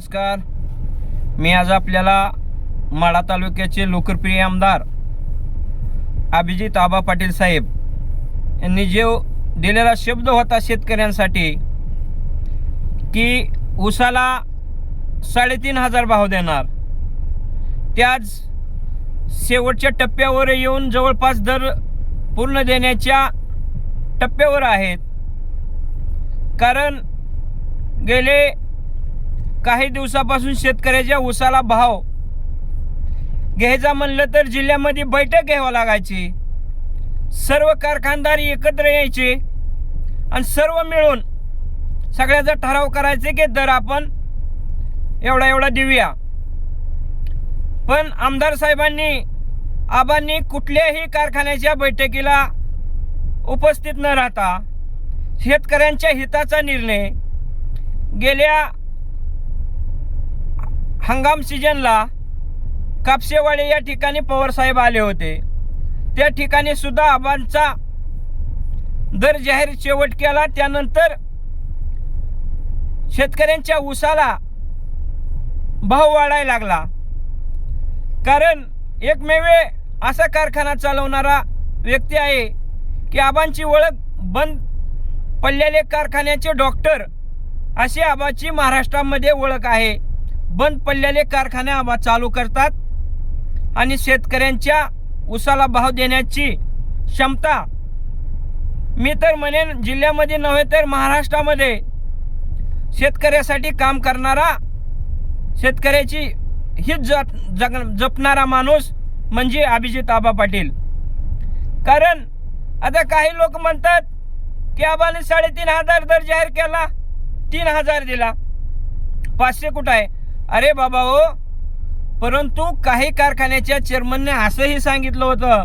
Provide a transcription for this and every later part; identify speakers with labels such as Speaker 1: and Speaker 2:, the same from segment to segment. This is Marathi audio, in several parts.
Speaker 1: नमस्कार. मी आज आपल्याला माढा तालुक्याचे लोकप्रिय आमदार अभिजित आबा पाटील साहेब यांनी जे दिलेला शब्द होता शेतकऱ्यांसाठी की ऊसाला साडेतीन हजार भाव देणार. त्याच शेवटच्या टप्प्यावर येऊन जवळपास दर पूर्ण देण्याच्या टप्प्यावर आहेत. कारण गेले काही दिवसापासून शेतकऱ्याच्या ऊसाला भाव. घ्यायचा म्हणलं तर जिल्ह्यामध्ये बैठक घ्यावं लागायची. सर्व कारखानदार एकत्र यायचे. आणि सर्व मिळून सगळ्याचा ठराव करायचे की दर आपण एवढा एवढा देऊया. पण आमदार साहेबांनी आबांनी कुठल्याही कारखान्याच्या बैठकीला उपस्थित न राहता शेतकऱ्यांच्या हिताचा निर्णय गेल्या हंगाम सीजनला कापसेवाडी या ठिकाणी पवारसाहेब आले होते. त्या ठिकाणी सुद्धा आबांचा दर जाहीर शेवट केला. त्यानंतर शेतकऱ्यांच्या ऊसाला भाव वाढायला लागला. कारण एकमेवे असा कारखाना चालवणारा व्यक्ती आहे की आबांची ओळख बंद पडलेले कारखान्याचे डॉक्टर अशी आबाची महाराष्ट्रामध्ये ओळख आहे. बंद पडलेले कारखाने आबा चालू करतात आणि शेतकऱ्यांच्या उसाला भाव देण्याची क्षमता मी तर म्हणेन जिल्ह्यामध्ये नव्हे तर महाराष्ट्रामध्ये शेतकऱ्यासाठी काम करणारा शेतकऱ्याची हित जप जग जपणारा माणूस म्हणजे अभिजित आबा पाटील. कारण आता काही लोक म्हणतात की आबाने साडेतीन हजार दर जाहीर केला तीन हजार दिला. पाचशे कुठं आहे? अरे बाबा हो. परंतु काही कारखान्याच्या चेअरमनने असंही सांगितलं होतं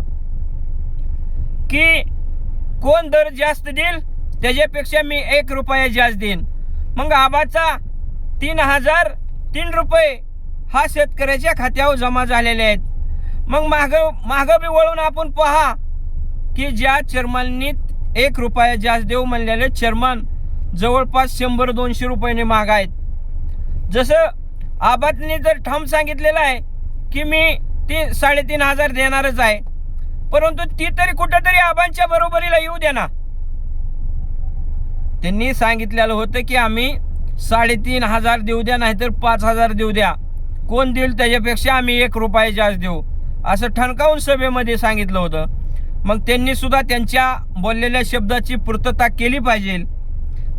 Speaker 1: की कोण दर जास्त देईल त्याच्यापेक्षा मी एक रुपया जास्त देईन. मग आबाचा तीन हजार तीन रुपये हा शेतकऱ्याच्या खात्यावर जमा झालेले आहेत. मग माग मागं बी वळून आपण पहा की ज्या चेअरमननी एक रुपया जास्त देऊ म्हणलेले चेअरमन जवळपास शंभर दोनशे रुपयाने महाग आहेत जसं आबातनी जर ठाम सांगितलेलं आहे की मी ती साडेतीन हजार देणारच आहे परंतु ती तरी कुठंतरी आबांच्या बरोबरीला येऊ दे ना. त्यांनी सांगितलेलं होतं की आम्ही साडेतीन हजार देऊ द्या नाहीतर पाच हजार देऊ द्या. कोण देईल त्याच्यापेक्षा आम्ही एक रुपये जास्त देऊ. असं ठणकावून सभेमध्ये सांगितलं होतं. मग त्यांनी सुद्धा त्यांच्या बोललेल्या शब्दाची पूर्तता केली पाहिजे.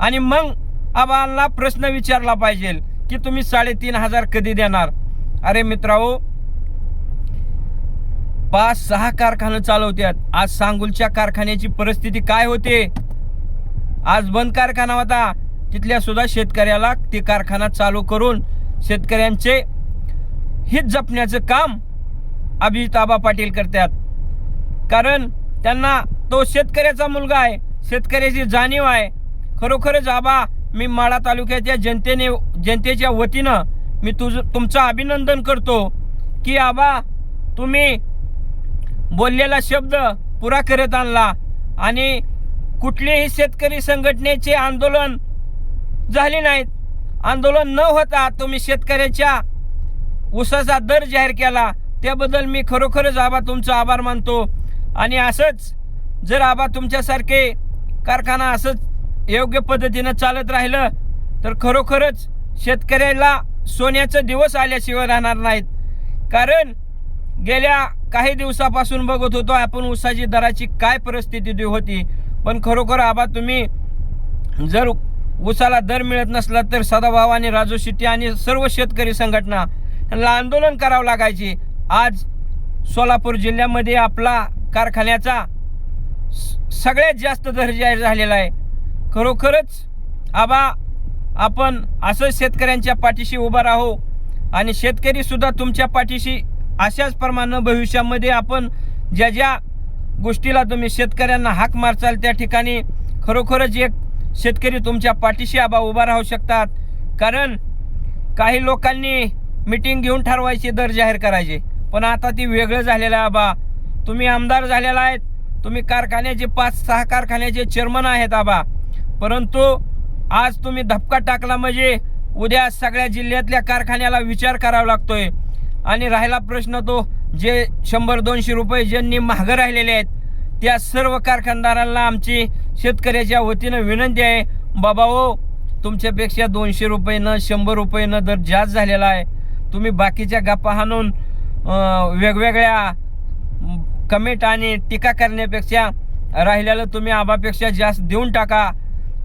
Speaker 1: आणि मग आबांना प्रश्न विचारला पाहिजे. की तुम्ही साडेतीन हजार कधी देणार? अरे मित्राओ पाच सहा कारखाने चालवत्यात. आज सांगुलच्या कारखान्याची परिस्थिती काय होते? आज बंद कारखाना होता. तिथल्या सुद्धा शेतकऱ्याला ते कारखाना चालू करून शेतकऱ्यांचे हित जपण्याचं काम अभिजिताबा पाटील करतात. कारण त्यांना तो शेतकऱ्याचा मुलगा आहे. शेतकऱ्याची जाणीव आहे. खरोखरच आबा मी माळा तालुक्याच्या जनतेने जनतेच्या वतीनं मी तुझ तुमचं अभिनंदन करतो की आबा तुम्ही बोललेला शब्द पुरा करत आणला आणि कुठलेही शेतकरी संघटनेचे आंदोलन झाले नाहीत. आंदोलन न होता तुम्ही शेतकऱ्याच्या ऊसाचा दर जाहीर केला. त्याबद्दल मी खरोखरच आबा तुमचा आभार मानतो. आणि असंच जर आबा तुमच्यासारखे कारखाना असंच योग्य पद्धतीनं चालत राहिलं तर खरोखरच शेतकऱ्याला सोन्याचं दिवस आल्याशिवाय राहणार नाहीत. कारण गेल्या काही दिवसापासून बघत होतो आपण ऊसाची दराची काय परिस्थिती होती. पण खरोखर आबा तुम्ही जर ऊसाला दर मिळत नसला तर सदाभाव आणि राजू शेट्टी आणि सर्व शेतकरी संघटना यांना आंदोलन करावं लागायचे. आज सोलापूर जिल्ह्यामध्ये आपला कारखान्याचा स- सगळ्यात जास्त दर जाहीर झालेला आहे. खरोखरच आबा आपण असं शेतकऱ्यांच्या पाठीशी उभा राहू आणि शेतकरी सुद्धा तुमच्या पाठीशी अशाच प्रमाणे भविष्यामध्ये आपण ज्या ज्या गोष्टीला तुम्ही शेतकऱ्यांना हाक मारचाल त्या ठिकाणी खरोखरच एक शेतकरी तुमच्या पाठीशी आबा उभा राहू शकतात. कारण काही लोकांनी मिटिंग घेऊन ठरवायचे दर जाहीर करायचे. पण आता ती वेगळं झालेलं आहे आबा. तुम्ही आमदार झालेला आहेत. तुम्ही कारखान्याचे पाच सहा कारखान्याचे चेअरमन आहेत आबा. परंतु आज तुम्ही धपका टाकला म्हणजे उद्या सगळ्या जिल्ह्यातल्या कारखान्याला विचार करावा लागतोय. आणि राहिला प्रश्न तो जे शंभर दोनशे रुपये ज्यांनी महाग राहिलेले आहेत त्या सर्व कारखानदारांना आमची शेतकऱ्याच्या वतीनं विनंती आहे बाबा हो तुमच्यापेक्षा दोनशे रुपयेनं शंभर रुपयेनं दर जास्त झालेला आहे. तुम्ही बाकीच्या गप्पा हाणून वेगवेगळ्या कमेंट आणि टीका करण्यापेक्षा राहिलेलं तुम्ही आबापेक्षा जास्त देऊन टाका.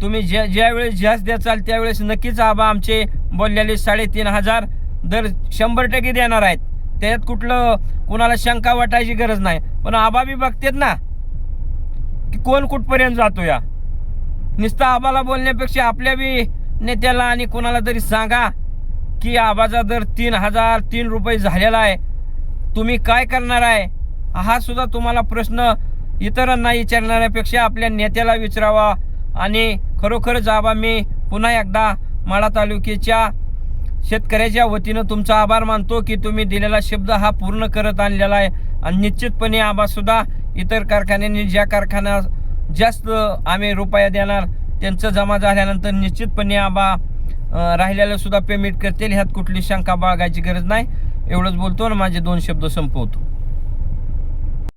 Speaker 1: तुम्ही ज्या ज्यावेळेस जास्त द्याचाल त्यावेळेस नक्कीच आबा आमचे बोललेले साडेतीन हजार दर शंभर टक्के देणार आहेत. त्यात कुठलं कुणाला शंका वाटायची गरज नाही. पण आबा बी बघतेत ना की कोण कुठपर्यंत जातो या. नुसतं आबाला बोलण्यापेक्षा आपल्या बी नेत्याला आणि कोणाला तरी सांगा की आबाचा दर तीन हजार तीन रुपये झालेला आहे. तुम्ही काय करणार आहे? हा सुद्धा तुम्हाला प्रश्न इतरांना विचारणाऱ्यापेक्षा आपल्या नेत्याला विचारावा आणि खरोखरच आबा मी पुन्हा एकदा माळा तालुक्याच्या शेतकऱ्याच्या वतीनं तुमचा आभार मानतो की तुम्ही दिलेला शब्द हा पूर्ण करत आणलेला आहे. आणि निश्चितपणे आबासुद्धा इतर कारखान्यांनी ज्या कारखाना जास्त आम्ही रुपया देणार त्यांचं जमा झाल्यानंतर निश्चितपणे आबा राहिलेलंसुद्धा सुद्धा पेमेंट करतील. ह्यात कुठली शंका बाळगायची गरज नाही. एवढंच बोलतो आणि माझे दोन शब्द संपवतो.